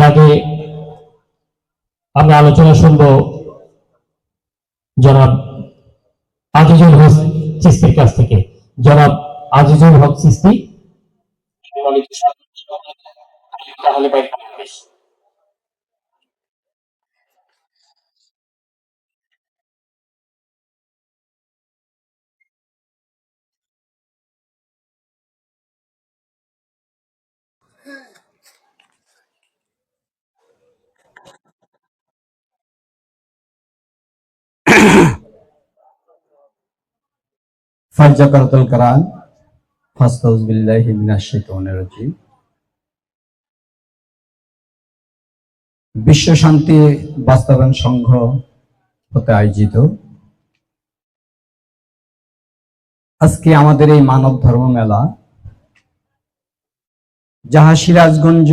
এর আগে আমরা আলোচনা শুনব জনাব আজিজুল হক চিস্তির কাছ থেকে। জনাব আজিজুল হক চিস্তি তাহলে ফাজ্জাকারাতুল কারান ফাস্তাউজ বিল্লাহি মিনাশ শাইতানির রাজিম। বিশ্ব শান্তি বাস্তবায়ন সংঘ হতে আয়োজিত। আজকে আমাদের এই মানব ধর্ম মেলা, যাহা সিরাজগঞ্জ,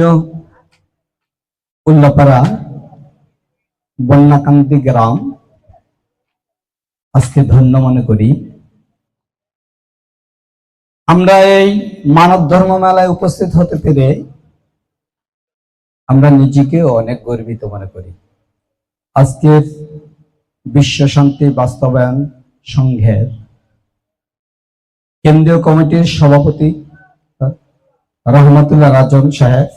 উল্লাপাড়া, বন্যাকান্তি গ্রাম, আজকে ধন্য মনে করি। আমরা এই মানব ধর্ম মেলায় উপস্থিত হতে পেরে আমরা নিজেকে অনেক গর্বিত মনে করি। আজকের বিশ্ব শান্তি বাস্তবায়ন সংঘের কেন্দ্রীয় কমিটির সভাপতি রহমতুল্লাহ রাজন সাহেব,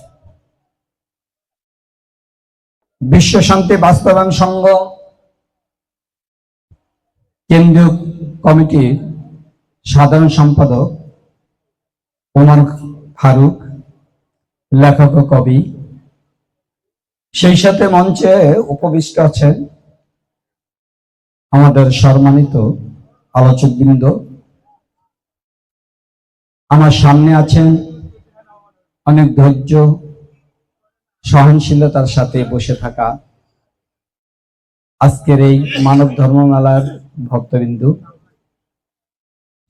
বিশ্ব শান্তি বাস্তবায়ন সংঘ কেন্দ্রীয় কমিটির সাধারণ সম্পাদক ওমর ফারুক, লেখক ও কবি। সেই সাথে মঞ্চে উপবিষ্ট আছেন আমাদের সম্মানিত আলোচকবৃন্দ। আমার সামনে আছেন অনেক ধৈর্য, সহনশীলতার সাথে বসে থাকা আজকের এই মানব ধর্ম মেলার ভক্তবিন্দু।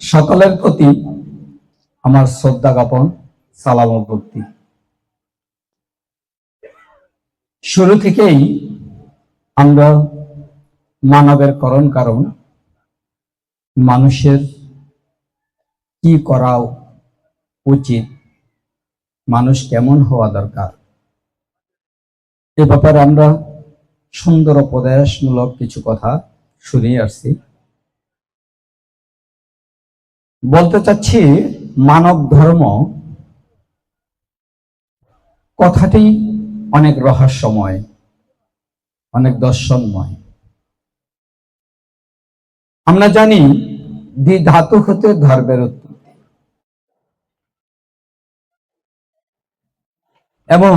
সকলের প্রতি আমার শ্রদ্ধা জ্ঞাপন, সালাম ভক্তি। শুরু থেকেই আমরা মানবের করণ কারণ, মানুষের কি করা উচিত, মানুষ কেমন হওয়া দরকার, এ ব্যাপারে আমরা সুন্দর উপদেশমূলক কিছু কথা শুনিয়ে আসছি। বলতে চাচ্ছি মানব ধর্ম কথাটি অনেক রহস্যময়, অনেক দর্শনময়। আমরা জানি দ্বি ধাতু হতে ধর্মের উৎপত্তি। এবং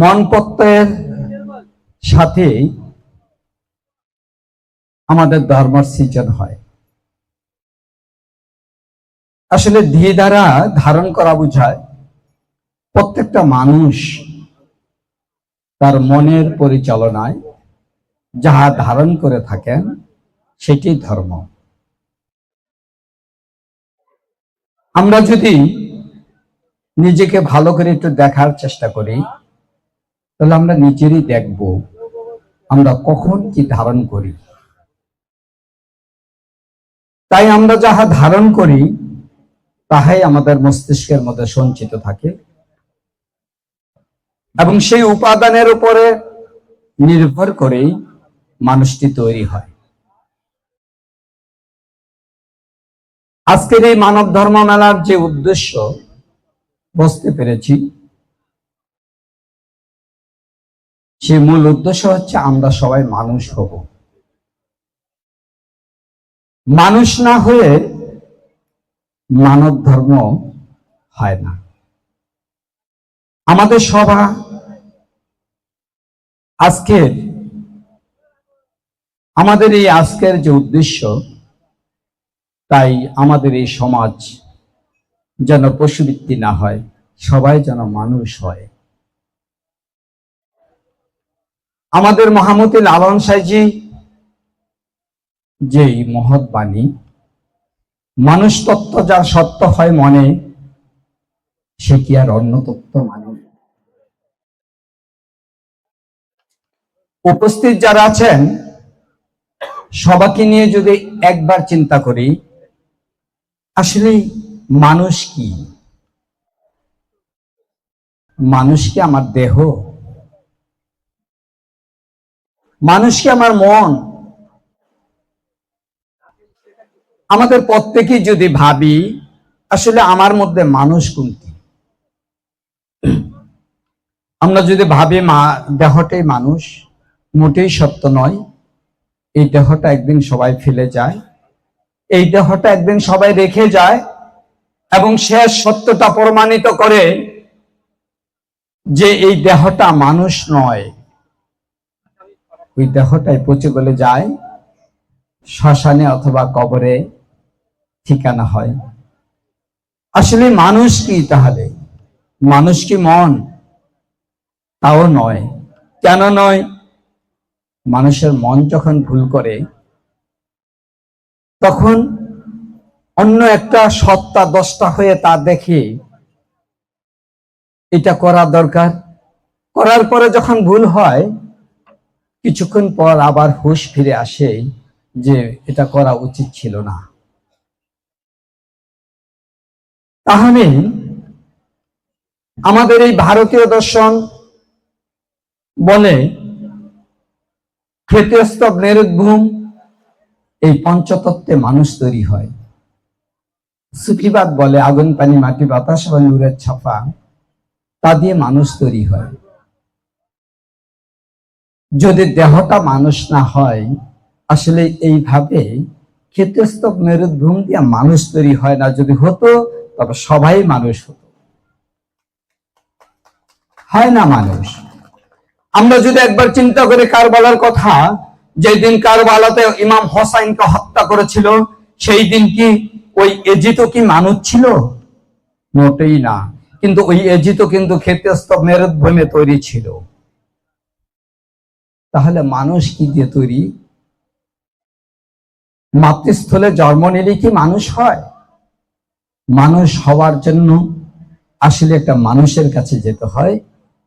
মন প্রত্যয়ের সাথে আমাদের ধর্মের সৃজন হয়। আসলে ধীরে দ্বারা ধারণ করা বোঝায়, প্রত্যেকটা মানুষ তার মনের পরিচালনায় যাহা ধারণ করে থাকেন, সেটি ধর্ম। আমরা যদি নিজেকে ভালো করে একটু দেখার চেষ্টা করি, তাহলে আমরা নিজেরই দেখব আমরা কখন কি ধারণ করি। তাই আমরা যাহা ধারণ করি তাহাই আমাদের মস্তিষ্কের মধ্যে সঞ্চিত থাকে। এবং সেই উপাদানের উপরে নির্ভর করেই মানুষটি তৈরি হয়। আজকের এই মানব ধর্ম মেলার যে উদ্দেশ্য, বুঝতে পেরেছি। সে মূল উদ্দেশ্য হচ্ছে আমরা সবাই মানুষ হব। মানুষ না হয়ে মানব ধর্ম হয় না। আমাদের সভা আজকের, আমাদের এই আজকের যে উদ্দেশ্য, তাই আমাদের এই সমাজ যেন পশুবৃত্তি না হয়, সবাই যেন মানুষ হয়। আমাদের মহামতি লালন সাইজি, যেই মহৎ বাণী মানুষ তত্ত্ব যার সত্য হয় মনে, সে কি আর অন্য তত্ত্ব মানে? উপস্থিত যারা আছেন, সবাকে নিয়ে যদি একবার চিন্তা করি, আসলে মানুষ কি? মানুষ কি আমার দেহ? মানুষ কি আমার মন? আমাদের প্রত্যেকেই যদি ভাবি, আসলে আমার মধ্যে মানুষ কোনটি? আমরা যদি ভাবি, মা, দেহটাই মানুষ, মোটেই সত্য নয়। এই দেহটা একদিন সবাই ফেলে যায়। এই দেহটা একদিন সবাই রেখে যায় এবং শেষ সত্যটা প্রমাণিত করে যে এই দেহটা মানুষ নয়। ওই দেহটাই পচে গলে যায়। শ্মশানে অথবা কবরে ঠিকানা হয়। আসলে মানুষ কি তাহলে? মানুষ কি মন? তাও নয়। কেন নয়? মানুষের মন যখন ভুল করে, তখন অন্য একটা সত্তা দশটা হয়ে তা দেখে এটা করা দরকার। করার পরে যখন ভুল হয়, কিছুক্ষণ পর আবার হুশ ফিরে আসে। যে এটা করা উচিত ছিল না। তাহলে আমাদের এই ভারতীয় দর্শন বলে ক্ষেত্রস্তব মেরুদ্ভূম এই পঞ্চতত্ত্বে মানুষ তৈরি হয়। সুফিবাদ বলে আগুন, পানি, মাটি, বাতাস এবং নূরের ছাপা, তা দিয়ে মানুষ তৈরি হয়। যদি দেহটা মানুষ না হয় আসলে এইভাবে ক্ষেত্রস্তব মেরুদ্ভূম দিয়ে মানুষ তৈরি হয় না। যদি হতো, তবে সবাই মানুষ হতো। হয় না মানুষ? আমরা যদি একবার চিন্তা করি কারবালার কথা, যেদিন কারবালাতে ইমাম হোসাইনকে হত্যা করেছিল, সেই দিন কি ওই এজিত কি মানুষ ছিল? মোটেই না। কিন্তু ওই এজিত কিন্তু ক্ষেত্রস্তব মেরুদ্ভূমে তৈরি ছিল। তাহলে মানুষ কি দিয়ে তৈরি? মাতৃস্থলে জন্ম নিলে কি মানুষ হয়? মানুষ হওয়ার জন্য আসলে একটা মানুষের কাছে যেতে হয়।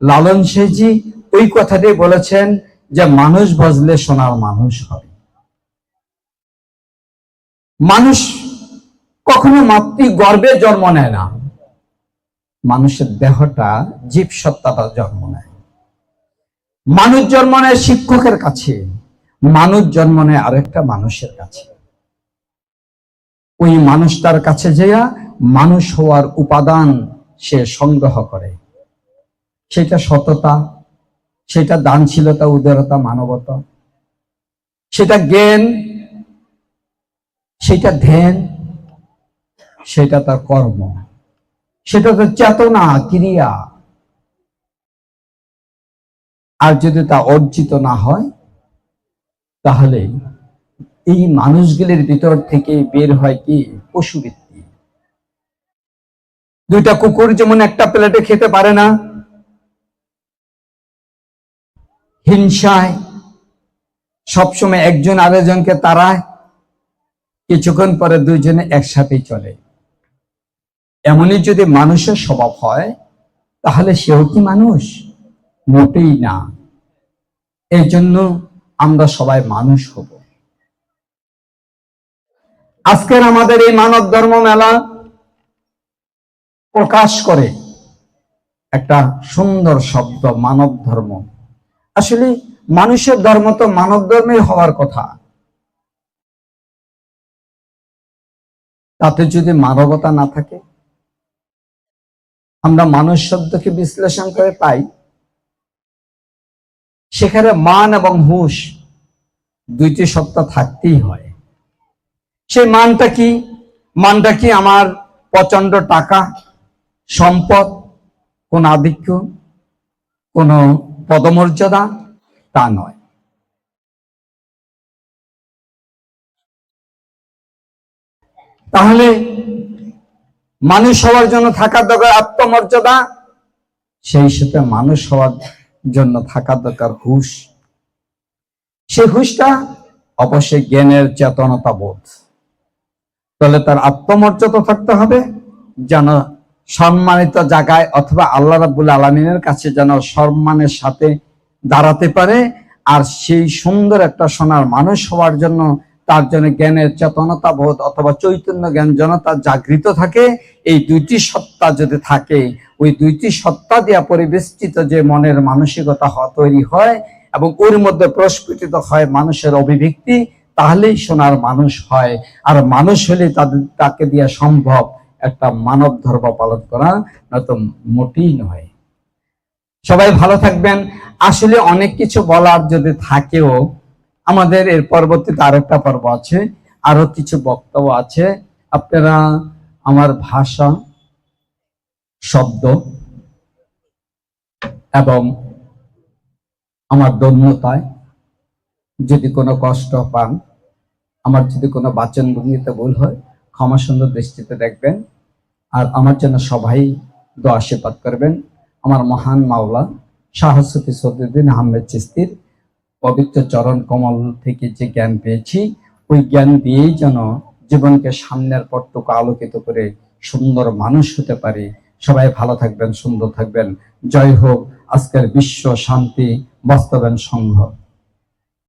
লালন শেজি ওই কথাটি বলেছেন যে মানুষ বজলে সোনার মানুষ হয়। মানুষ কখনো মাতৃ গর্বে জন্ম নেয় না। মানুষের দেহটা জীব সত্তাটা জন্ম নেয়। মানুষ জন্ম নেয় শিক্ষকের কাছে। মানুষ জন্ম নেয় আরেকটা মানুষের কাছে। ওই মানুষটার কাছে যেয়া মানুষ হওয়ার উপাদান সে সংগ্রহ করে। সেটা সততা, সেটা দানশীলতা, উদারতা, মানবতা। সেটা জ্ঞান, সেটা ধ্যান, সেটা তার কর্ম। সেটা তো চেতনা, ক্রিয়া। আর যদি তা অর্জিত না হয়, তাহলে এই মানুষগুলির ভিতর থেকে বের হয় কি? পশুবৃত্তি দুইটা কুকুর যেমন একটা প্লেটে খেতে পারে না, হিংসায় সবসময় একজন আরেকজনকে তারায় কিছুক্ষণ পরে দুইজনে একসাথে চলে। এমনই যদি মানুষের স্বভাব হয়, তাহলে সেও কি মানুষ? মোটেই না। এই জন্য আমরা সবাই মানুষ হব। আজকের আমাদের এই মানব ধর্ম মেলা প্রকাশ করে একটা সুন্দর শব্দ, মানব ধর্ম। আসলে মানুষের ধর্ম তো মানব ধর্মেই হওয়ার কথা। তাতে যদি মানবতা না থাকে, আমরা মানুষ শব্দকে বিশ্লেষণ করে পাই। সেখানে মান এবং হুশ দুইটি সত্তা থাকতেই হয়। সেই মানটা কি? মানটা কি আমার প্রচণ্ড টাকা, সম্পদ, কোন আধিক্য, কোন পদমর্যাদা? তা নয়। তাহলে মানুষ হওয়ার জন্য থাকার দরকার আত্মমর্যাদা? সেই সাথে মানুষ হওয়ার জন্য থাকার দরকার হুশ। সেই হুশটা অবশ্যই জ্ঞানের চেতনতা বোধ। তাহলে তার আত্মমর্যাদা থাকতে হবে, যেন সম্মানিত জায়গায় অথবা আল্লাহ রাবুল আলমিনের কাছে যেন সম্মানের সাথে দাঁড়াতে পারে, আর সেই সুন্দর একটা সোনার মানুষ হওয়ার জন্য তার জন্য জ্ঞানের চেতনতা বোধ অথবা চৈতন্য জ্ঞান যেন তার জাগৃত থাকে। এই দুইটি সত্তা যদি থাকে, ওই দুইটি সত্তা দিয়া পরিবেষ্টিত যে মনের মানসিকতা তৈরি হয় এবং ওর মধ্যে প্রস্ফুটিত হয় মানুষের অভিব্যক্তি তাহলেই সোনার মানুষ হয়। আর মানুষ হলে তাদের, তাকে দিয়া সম্ভব একটা মানব ধর্ম পালন করা, নয়তো মোটেই নয়। সবাই ভালো থাকবেন। আসলে অনেক কিছু বলার যদি থাকেও, আমাদের এর পরবর্তীতে আরেকটা পর্ব আছে, আরও কিছু বক্তব্য আছে। আপনারা আমার ভাষা, শব্দ এবং আমার দন্যতায় যদি কোনো কষ্ট পান, আমার যদি কোনো বাচন ভঙ্গিতে ভুল হয়, ক্ষমা সুন্দর দৃষ্টিতে দেখবেন আর আমার জন্য সবাই দোয়া আশীর্বাদ করবেন। আমার মহান মাওলা শাহসতী সদুদ্দিন আহমেদ চিস্তির পবিত্র চরণ কমল থেকে যে জ্ঞান পেয়েছি, ওই জ্ঞান দিয়েই যেন জীবনকে সামনের পটটুকু আলোকিত করে সুন্দর মানুষ হতে পারে। সবাই ভালো থাকবেন, সুন্দর থাকবেন। জয় হোক, আজকের বিশ্ব শান্তি বাস্তবায়ন সংঘ।